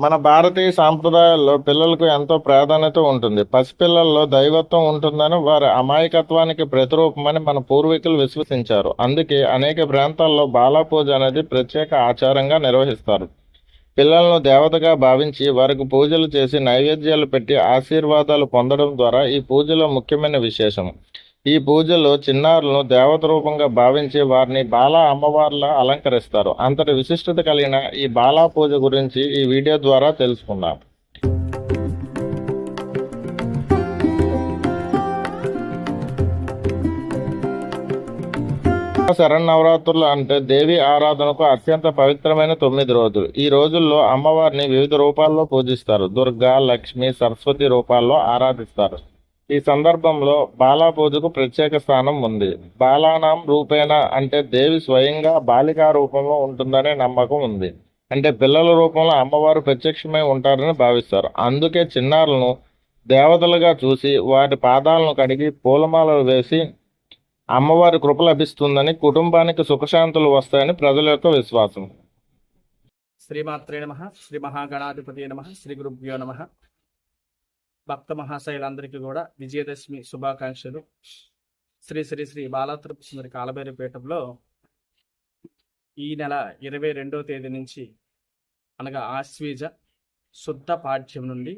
మన భారతీయ సాంప్రదాయాల్లో పిల్లలకు ఎంతో ప్రాధాన్యత ఉంటుంది. పసిపిల్లల్లో దైవత్వం ఉంటుందని వారి అమాయకత్వానికి ప్రతిరూపమని మన పూర్వీకులు విశ్వసించారు. అందుకే అనేక ప్రాంతాల్లో బాలాపూజ అనేది ప్రత్యేక ఆచారంగా నిర్వహిస్తారు. పిల్లలను దేవతగా భావించి వారికి పూజలు చేసి నైవేద్యాలు పెట్టి ఆశీర్వాదాలు పొందడం ద్వారా ఈ పూజలో ముఖ్యమైన విశేషం. ఈ పూజలో చిన్నారులను దేవత రూపంగా భావించి వారిని బాలా అమ్మవార్లా అలంకరిస్తారు. అంతటి విశిష్టత కలిగిన ఈ బాలా పూజ గురించి ఈ వీడియో ద్వారా తెలుసుకుందాం. శరన్నవరాత్రులు అంటే దేవి ఆరాధనకు అత్యంత పవిత్రమైన తొమ్మిది రోజులు. ఈ రోజుల్లో అమ్మవారిని వివిధ రూపాల్లో పూజిస్తారు. దుర్గా లక్ష్మి సరస్వతి రూపాల్లో ఆరాధిస్తారు. ఈ సందర్భంలో బాలాపూజకు ప్రత్యేక స్థానం ఉంది. బాలానాం రూపేణ అంటే దేవి స్వయంగా బాలికా రూపంలో ఉంటుందనే నమ్మకం ఉంది. అంటే పిల్లల రూపంలో అమ్మవారు ప్రత్యక్షమై ఉంటారని భావిస్తారు. అందుకే చిన్నారులను దేవతలుగా చూసి వారి పాదాలను కడిగి పూలమాలలు వేసి అమ్మవారి కృప లభిస్తుందని కుటుంబానికి సుఖశాంతులు వస్తాయని ప్రజల యొక్క విశ్వాసం. శ్రీమాత్రే నమ. శ్రీ మహాగణాధిపతి నమ. శ్రీ గురుభ్యో నమ. భక్త మహాశైలందరికీ కూడా విజయదశమి శుభాకాంక్షలు. శ్రీ శ్రీ శ్రీ బాలాత్రపు సుందరి కాలభైరి పీఠంలో ఈ నెల ఇరవై రెండవ తేదీ నుంచి అనగా ఆశ్వీజ శుద్ధ పాఠ్యం నుండి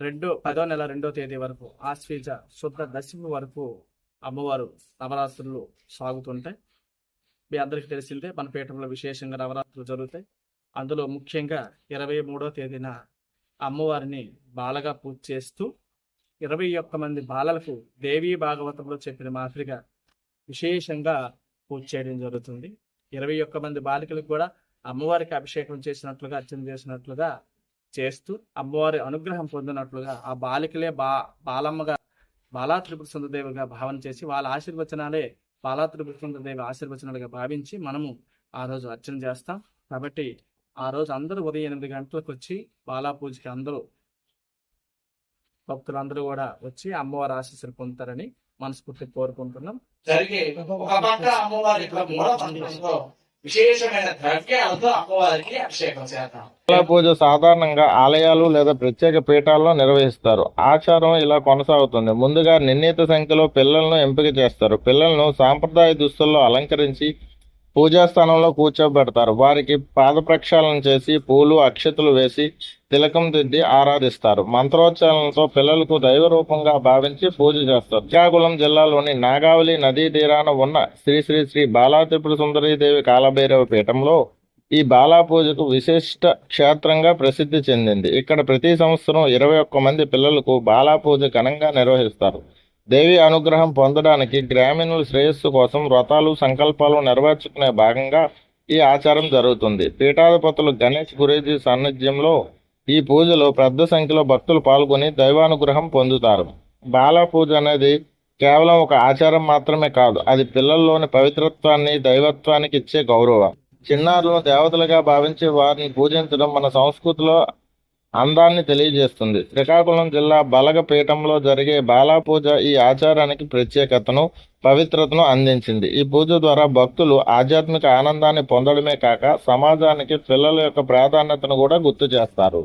రెండో పదో నెల రెండో తేదీ వరకు ఆశ్వీజ శుద్ధ దశమి వరకు అమ్మవారు నవరాత్రులు సాగుతుంటాయి. మీ అందరికీ తెలిసిందే మన పీఠంలో విశేషంగా నవరాత్రులు జరుగుతాయి. అందులో ముఖ్యంగా ఇరవై మూడో తేదీన అమ్మవారిని బాలగా పూజ చేస్తూ ఇరవై ఒక్క మంది బాలలకు దేవీ భాగవతంలో చెప్పిన మాదిరిగా విశేషంగా పూజ చేయడం జరుగుతుంది. ఇరవై ఒక్క మంది బాలికలకు కూడా అమ్మవారికి అభిషేకం చేసినట్లుగా అర్చన చేసినట్లుగా చేస్తూ అమ్మవారి అనుగ్రహం పొందినట్లుగా ఆ బాలికలే బా బాలమ్మగా బాలా త్రిపుర సుందరదేవిగా భావన చేసి వాళ్ళ ఆశీర్వచనాలే బాలా త్రిపుర సుందరదేవి ఆశీర్వచనాలుగా భావించి మనము ఆ రోజు అర్చన చేస్తాం. కాబట్టి ఆ రోజు అందరూ ఉదయం ఎనిమిది గంటలకు వచ్చి బాలా పూజకి అందరూ భక్తులందరూ కూడా వచ్చి అమ్మవారి ఆశీస్సులు పొందుతారని మనస్ఫూర్తి కోరుకుంటున్నాం. జరిగే ఒక పక్క అమ్మవారి యొక్క మూడో మంత్రంలో విశేషమైన ద్రవ్యాలతో అమ్మవారికి అభిషేకం చేద్దాం. బాలా పూజ సాధారణంగా ఆలయాలు లేదా ప్రత్యేక పీఠాల్లో నిర్వహిస్తారు. ఆచారం ఇలా కొనసాగుతుంది. ముందుగా నిర్ణీత సంఖ్యలో పిల్లలను ఎంపిక చేస్తారు. పిల్లలను సాంప్రదాయ దుస్తుల్లో అలంకరించి పూజా స్థానంలో కూర్చోబెడతారు. వారికి పాద ప్రక్షాళన చేసి పూలు అక్షతలు వేసి తిలకం దిద్ది ఆరాధిస్తారు. మంత్రోచ్చారణతో పిల్లలకు దైవ రూపంగా భావించి పూజ చేస్తారు. శ్రీకాకుళం జిల్లాలోని నాగావళి నదీ తీరాన ఉన్న శ్రీ శ్రీ శ్రీ బాలా త్రిపుర సుందరీదేవి కాలభైరవ పీఠంలో ఈ బాలా పూజకు విశిష్ట క్షేత్రంగా ప్రసిద్ధి చెందింది. ఇక్కడ ప్రతి సంవత్సరం ఇరవై ఒక్క మంది పిల్లలకు బాలా పూజ ఘనంగా నిర్వహిస్తారు. దేవి అనుగ్రహం పొందడానికి గ్రామీణుల శ్రేయస్సు కోసం వ్రతాలు సంకల్పాలు నెరవేర్చుకునే భాగంగా ఈ ఆచారం జరుగుతుంది. పీఠాధిపతులు గణేష్ గురేజీ సాన్నిధ్యంలో ఈ పూజలో పెద్ద సంఖ్యలో భక్తులు పాల్గొని దైవానుగ్రహం పొందుతారు. బాలా పూజ అనేది కేవలం ఒక ఆచారం మాత్రమే కాదు అది పిల్లల్లోని పవిత్రత్వాన్ని దైవత్వానికి ఇచ్చే గౌరవం. చిన్నారులను దేవతలుగా భావించే వారిని పూజించడం మన సంస్కృతిలో అందాన్ని తెలియజేస్తుంది. శ్రీకాకుళం జిల్లా బలగపీఠంలో జరిగే బాలాపూజ ఈ ఆచారానికి ప్రత్యేకతను పవిత్రతను అందించింది. ఈ పూజ ద్వారా భక్తులు ఆధ్యాత్మిక ఆనందాన్ని పొందడమే కాక సమాజానికి పిల్లల యొక్క ప్రాధాన్యతను కూడా గుర్తు చేస్తారు.